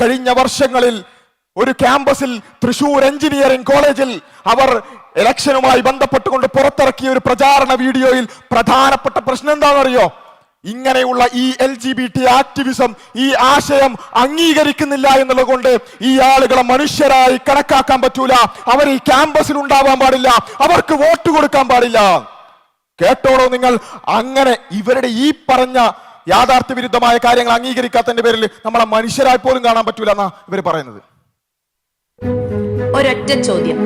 കഴിഞ്ഞ വർഷങ്ങളിൽ ഒരു ക്യാമ്പസിൽ തൃശൂർ എഞ്ചിനീയറിംഗ് കോളേജിൽ അവർ ഇലക്ഷനുമായി ബന്ധപ്പെട്ടുകൊണ്ട് പുറത്തിറക്കിയ ഒരു പ്രചാരണ വീഡിയോയിൽ പ്രധാനപ്പെട്ട പ്രശ്നം എന്താണെന്നറിയോ? ഇങ്ങനെയുള്ള ഈ L G B T activism ഈ ആശയം അംഗീകരിക്കുന്നില്ല എന്നുള്ളത് കൊണ്ട് ഈ ആളുകളെ മനുഷ്യരായി കണക്കാക്കാൻ പറ്റൂല. അവർ ഈ ക്യാമ്പസിൽ ഉണ്ടാവാൻ പാടില്ല. അവർക്ക് വോട്ട് കൊടുക്കാൻ പാടില്ല. കേട്ടോളൂ നിങ്ങൾ? അങ്ങനെ ഇവരുടെ ഈ പറഞ്ഞ യാഥാർത്ഥ്യ വിരുദ്ധമായ കാര്യങ്ങൾ അംഗീകരിക്കാത്തതിന്റെ പേരിൽ നമ്മളെ മനുഷ്യരായി പോലും കാണാൻ പറ്റൂല എന്നാ ഇവർ പറയുന്നത്. ഒരൊറ്റ ചോദ്യം.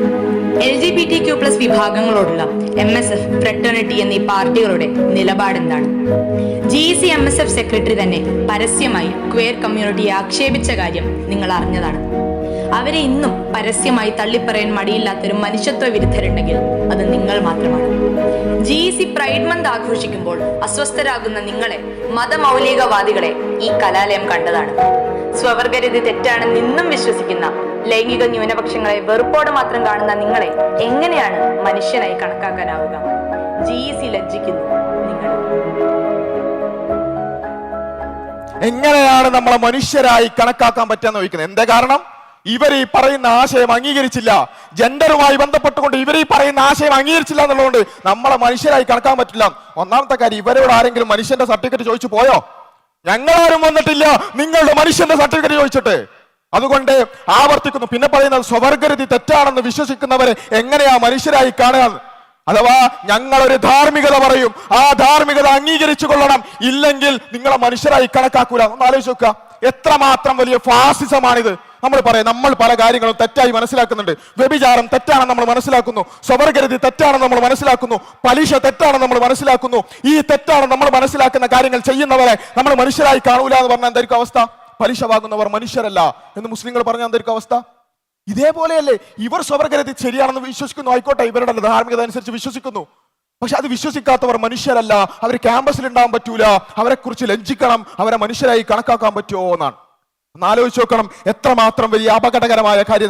L G B T Q plus വിഭാഗങ്ങളോടുള്ള M S F fraternity എന്നീ പാർട്ടികളുടെ നിലപാടെന്താണ്? G C M S F secretary തന്നെ പരസ്യമായി ക്വയർ കമ്മ്യൂണിറ്റിയെ ആക്ഷേപിച്ച കാര്യം നിങ്ങൾ അറിഞ്ഞതാണ്. അവരെ ഇന്നും പരസ്യമായി തള്ളിപ്പറയാൻ മടിയില്ലാത്തൊരു മനുഷ്യത്വ വിരുദ്ധരുണ്ടെങ്കിൽ അത് നിങ്ങൾ മാത്രമാണ്. ജി സി പ്രൈഡ് മന്ത് ആഘോഷിക്കുമ്പോൾ അസ്വസ്ഥരാകുന്ന നിങ്ങളെ മതമൗലികവാദികളെ ഈ കലാലയം കണ്ടതാണ്. സ്വവർഗരതി തെറ്റാണെന്ന് ഇന്നും വിശ്വസിക്കുന്ന ലൈംഗിക ന്യൂനപക്ഷങ്ങളെ വെറുപ്പോടെ മാത്രം കാണുന്ന നിങ്ങളെ എങ്ങനെയാണ് മനുഷ്യനായി കണക്കാക്കാനാവുക? ജി സി ലജ്ജിക്കുന്നു നിങ്ങൾ എങ്ങനെയാണ് നമ്മളെ മനുഷ്യരായി കണക്കാക്കാൻ പറ്റുക ചോദിക്കുന്നത്? എന്താ കാരണം? ഇവർ ഈ പറയുന്ന ആശയം അംഗീകരിച്ചില്ല. ജെൻഡറുമായി ബന്ധപ്പെട്ടുകൊണ്ട് ഇവർ ഈ പറയുന്ന ആശയം അംഗീകരിച്ചില്ല എന്നുള്ളതുകൊണ്ട് നമ്മളെ മനുഷ്യരായി കണക്കാൻ പറ്റില്ല. ഒന്നാമത്തെ കാര്യം ഇവരോട് ആരെങ്കിലും മനുഷ്യന്റെ സർട്ടിഫിക്കറ്റ് ചോദിച്ചു പോയോ? ഞങ്ങളാരും വന്നിട്ടില്ല. നിങ്ങളുടെ മനുഷ്യന്റെ സർട്ടിഫിക്കറ്റ് ചോദിച്ചിട്ട്. അതുകൊണ്ട് ആവർത്തിക്കുന്നു. പിന്നെ പറയുന്നത് സ്വവർഗരതി തെറ്റാണെന്ന് വിശ്വസിക്കുന്നവരെ എങ്ങനെയാ മനുഷ്യരായി കാണുക? അഥവാ ഞങ്ങൾ ഒരു ധാർമ്മികത പറയും. ആ ധാർമ്മികത അംഗീകരിച്ചു കൊള്ളണം. ഇല്ലെങ്കിൽ നിങ്ങളെ മനുഷ്യരായി കണക്കാക്കൂല. ഒന്ന് ആലോചിച്ച് നോക്കുക. എത്രമാത്രം വലിയ ഫാസിസമാണിത്. നമ്മൾ പറയാം നമ്മൾ പല കാര്യങ്ങളും തെറ്റായി മനസ്സിലാക്കുന്നുണ്ട്. വ്യഭിചാരം തെറ്റാണെന്ന് നമ്മൾ മനസ്സിലാക്കുന്നു. സ്വവർഗരതി തെറ്റാണെന്ന് നമ്മൾ മനസ്സിലാക്കുന്നു. പലിശ തെറ്റാണെന്ന് നമ്മൾ മനസ്സിലാക്കുന്നു. ഈ തെറ്റാണ് നമ്മൾ മനസ്സിലാക്കുന്ന കാര്യങ്ങൾ ചെയ്യുന്നവരെ നമ്മൾ മനുഷ്യരായി കാണൂല എന്ന് പറഞ്ഞാൽ എന്തായിരിക്കും അവസ്ഥ? പലിശ വാങ്ങുന്നവർ മനുഷ്യരല്ല എന്ന് മുസ്ലിങ്ങൾ പറഞ്ഞാൽ എന്തായിരിക്കും അവസ്ഥ? ഇതേപോലെയല്ലേ ഇവർ സ്വവർഗരതി ശരിയാണെന്ന് വിശ്വസിക്കുന്നു. ആയിക്കോട്ടെ ഇവരുടെ ധാർമ്മികത അനുസരിച്ച് വിശ്വസിക്കുന്നു. പക്ഷെ അത് വിശ്വസിക്കാത്തവർ മനുഷ്യരല്ല. അവർ ക്യാമ്പസിൽ ഉണ്ടാവാൻ പറ്റൂല. അവരെ കുറിച്ച് ലജ്ജിക്കണം. അവരെ മനുഷ്യരായി കണക്കാക്കാൻ പറ്റുമോ എന്നാണ്. ഒന്ന് ആലോചിച്ച് നോക്കണം. എത്രമാത്രം വലിയ അപകടകരമായ കാര്യം